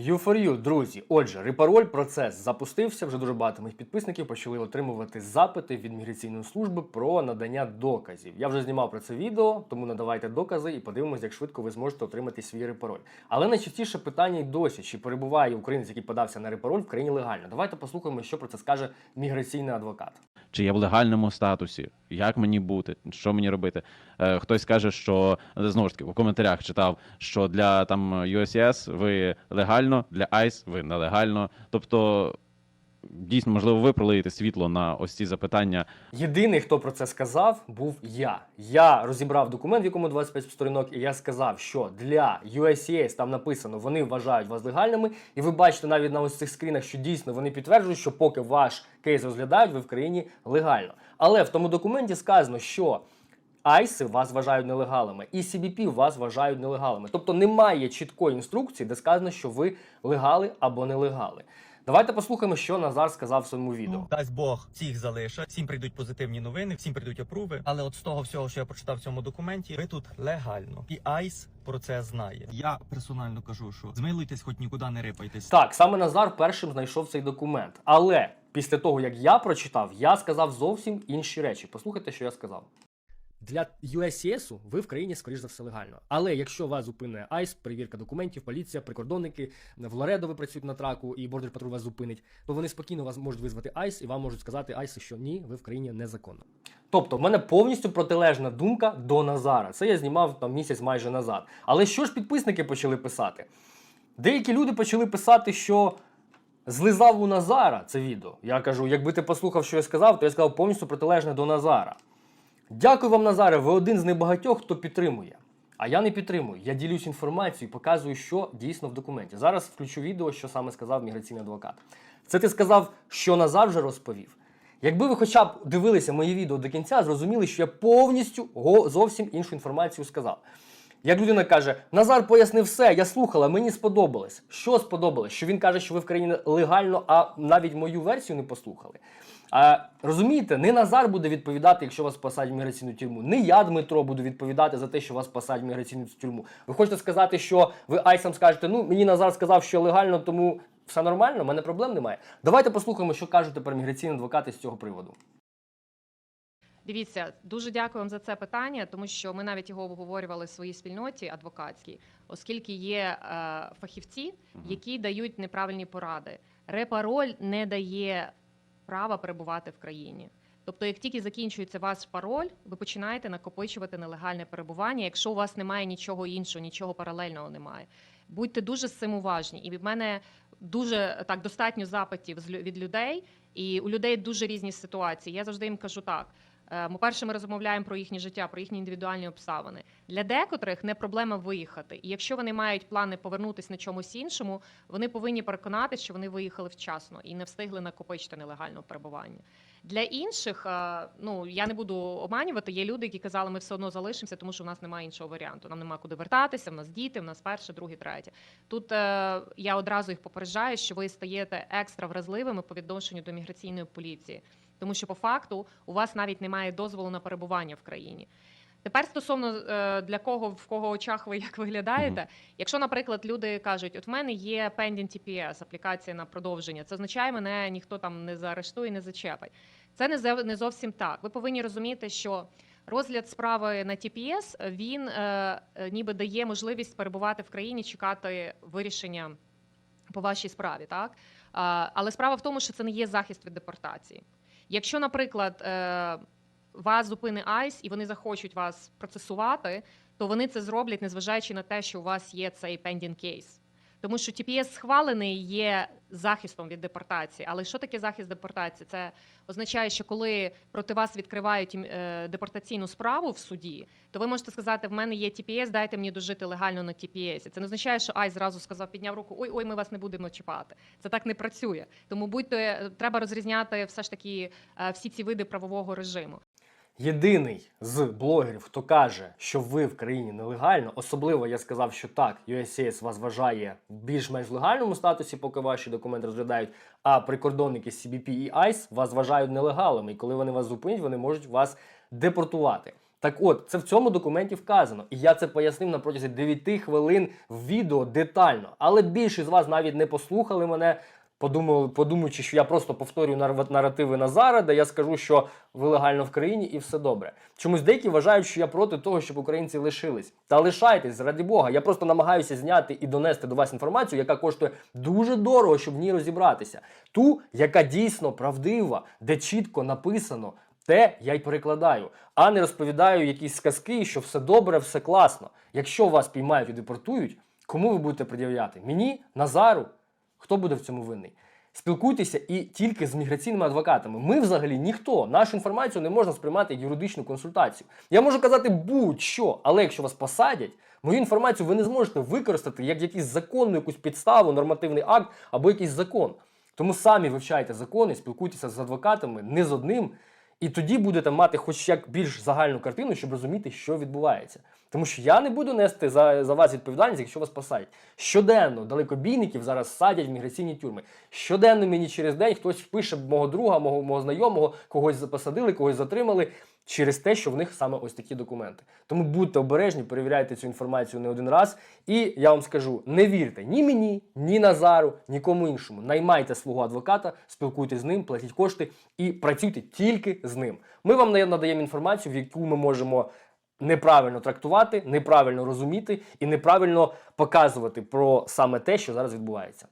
You4You, друзі. Отже, репароль процес запустився. Вже дуже багато моїх підписників почали отримувати запити від міграційної служби про надання доказів. Я вже знімав про це відео, тому надавайте докази і подивимося, як швидко ви зможете отримати свій репароль. Але найчастіше питання й досі: чи перебуває українець, який подався на репароль в країні легально? Давайте послухаємо, що про це скаже міграційний адвокат. Чи я в легальному статусі, як мені бути, що мені робити. Е, хтось каже, що знову ж таки у коментарях читав, що для там USCS ви легально, для ICE ви нелегально. Тобто, дійсно, можливо, ви пролиєте світло на ось ці запитання. Єдиний, хто про це сказав, був я. Я розібрав документ, в якому 25 сторінок, і я сказав, що для USCIS там написано, вони вважають вас легальними, і ви бачите навіть на ось цих скрінах, що дійсно вони підтверджують, що поки ваш кейс розглядають, ви в країні легально. Але в тому документі сказано, що. Айси вас вважають нелегалами, і CBP вас вважають нелегалами. Тобто немає чіткої інструкції, де сказано, що ви легали або нелегали. Давайте послухаємо, що Назар сказав в своєму відео. Дасть Бог всіх залишить, всім прийдуть позитивні новини, всім прийдуть опруви. Але от з того всього, що я прочитав в цьому документі, ви тут легально. І Айс про це знає. Я персонально кажу, що змилуйтесь, хоч нікуди не рипайтесь. Так, саме Назар першим знайшов цей документ. Але після того, як я прочитав, я сказав зовсім інші речі. Послухайте, що я сказав. Для USCS ви в країні, скоріш за все, легально. Але якщо вас зупине ICE, перевірка документів, поліція, прикордонники, в Лоредо ви працюєте на траку і Border Patrol вас зупинить, то вони спокійно вас можуть визвати ICE і вам можуть сказати ICE, що ні, ви в країні незаконно. Тобто, в мене повністю протилежна думка до Назара. Це я знімав там місяць майже назад. Але що ж підписники почали писати? Деякі люди почали писати, що злизав у Назара це відео. Я кажу, якби ти послухав, що я сказав, то я сказав повністю протилежне до Назара. Дякую вам, Назаре. Ви один з небагатьох, хто підтримує. А я не підтримую. Я ділюсь інформацією, показую, що дійсно в документі. Зараз включу відео, що саме сказав міграційний адвокат. Це ти сказав, що Назар вже розповів. Якби ви хоча б дивилися мої відео до кінця, зрозуміли, що я повністю зовсім іншу інформацію сказав. Як людина каже, Назар пояснив все, я слухала, мені сподобалось. Що сподобалось? Що він каже, що ви в країні легально, а навіть мою версію не послухали. А, розумієте, не Назар буде відповідати, якщо вас посадять в міграційну тюрму. Не я, Дмитро, буду відповідати за те, що вас посадять в міграційну тюрму. Ви хочете сказати, що ви айсам скажете, ну мені Назар сказав, що легально, тому все нормально, в мене проблем немає. Давайте послухаємо, що кажуть тепер міграційні адвокати з цього приводу. Дивіться, дуже дякую вам за це питання, тому що ми навіть його обговорювали в своїй спільноті адвокатській, оскільки є е, фахівці, які дають неправильні поради. Репароль не дає права перебувати в країні. Тобто, як тільки закінчується ваш пароль, ви починаєте накопичувати нелегальне перебування, якщо у вас немає нічого іншого, нічого паралельного немає. Будьте дуже з цим уважні. І від мене дуже так достатньо запитів від людей, і у людей дуже різні ситуації. Я завжди їм кажу так. Е, Ми перше ми розмовляємо про їхнє життя, про їхні індивідуальні обставини. Для декотрих не проблема виїхати. І якщо вони мають плани повернутися на чомусь іншому, вони повинні переконатися, що вони виїхали вчасно і не встигли накопичити нелегального перебування. Для інших, е, ну я не буду обманювати, є люди, які казали, ми все одно залишимося, тому що в нас немає іншого варіанту. Нам немає куди вертатися. В нас діти, в нас перше, друге, третє. Тут е, я одразу їх попереджаю, що ви стаєте екстра вразливими по відношенню до міграційної поліції, тому що по факту у вас навіть немає дозволу на перебування в країні. Тепер стосовно е, для кого в кого очах ви як виглядаєте, якщо, наприклад, люди кажуть, от в мене є pending TPS, аплікація на продовження, це означає, мене ніхто там не заарештує, не зачепить. Це не не зовсім так. Ви повинні розуміти, що розгляд справи на TPS, він е, е, ніби дає можливість перебувати в країні, чекати вирішення по вашій справі, так але справа в тому, що це не є захист від депортації. Якщо, наприклад, е, вас зупини Айс і вони захочуть вас процесувати, то вони це зроблять, незважаючи на те, що у вас є цей pending case. Тому що TPS схвалений є захистом від депортації. Але що таке захист депортації? Це означає, що коли проти вас відкривають е, депортаційну справу в суді, то ви можете сказати: в мене є TPS, дайте мені дожити легально на TPS. Це не означає, що Ай зразу сказав, підняв руку, ой, ой, ми вас не будемо чіпати. Це так не працює. Тому будьте треба розрізняти все ж таки е, всі ці види правового режиму. Єдиний з блогерів, хто каже, що ви в країні нелегально, особливо я сказав, що так, USCIS вас вважає в більш-менш легальному статусі, поки ваші документи розглядають, а прикордонники CBP і ICE вас вважають нелегалами. І коли вони вас зупинять, вони можуть вас депортувати. Так от, це в цьому документі вказано. І я це пояснив на протязі 9 хвилин в відео детально. Але більшість з вас навіть не послухали мене, подумали, подумаючи, що я просто повторюю нар- наративи Назара, де я скажу, що ви легально в країні і все добре. Чомусь деякі вважають, що я проти того, щоб українці лишились. Та лишайтесь, раді Бога. Я просто намагаюся зняти і донести до вас інформацію, яка коштує дуже дорого, щоб в ній розібратися. Ту, яка дійсно правдива, де чітко написано. Те я й перекладаю, а не розповідаю якісь сказки, що все добре, все класно. Якщо вас піймають і депортують, кому ви будете пред'являти? Мені, Назару? Хто буде в цьому винний? Спілкуйтеся і тільки з міграційними адвокатами. Ми взагалі ніхто. Нашу інформацію не можна сприймати як юридичну консультацію. Я можу казати будь-що, але якщо вас посадять, мою інформацію ви не зможете використати як якийсь законну якусь підставу, нормативний акт або якийсь закон. Тому самі вивчайте закони, спілкуйтеся з адвокатами, не з одним. І тоді будете мати хоч як більш загальну картину, щоб розуміти, що відбувається. Тому що я не буду нести за, за вас відповідальність, якщо вас посадять. Щоденно далекобійників зараз садять в міграційні тюрми. Щоденно мені через день хтось пише мого друга, мого, мого знайомого, когось посадили, когось затримали через те, що в них саме ось такі документи. Тому будьте обережні, перевіряйте цю інформацію не один раз. І я вам скажу: не вірте ні мені, ні Назару, нікому іншому. Наймайте свого адвоката, спілкуйтесь з ним, платіть кошти і працюйте тільки з ним. Ми вам надаємо інформацію, в яку ми можемо неправильно трактувати, неправильно розуміти і неправильно показувати про саме те, що зараз відбувається.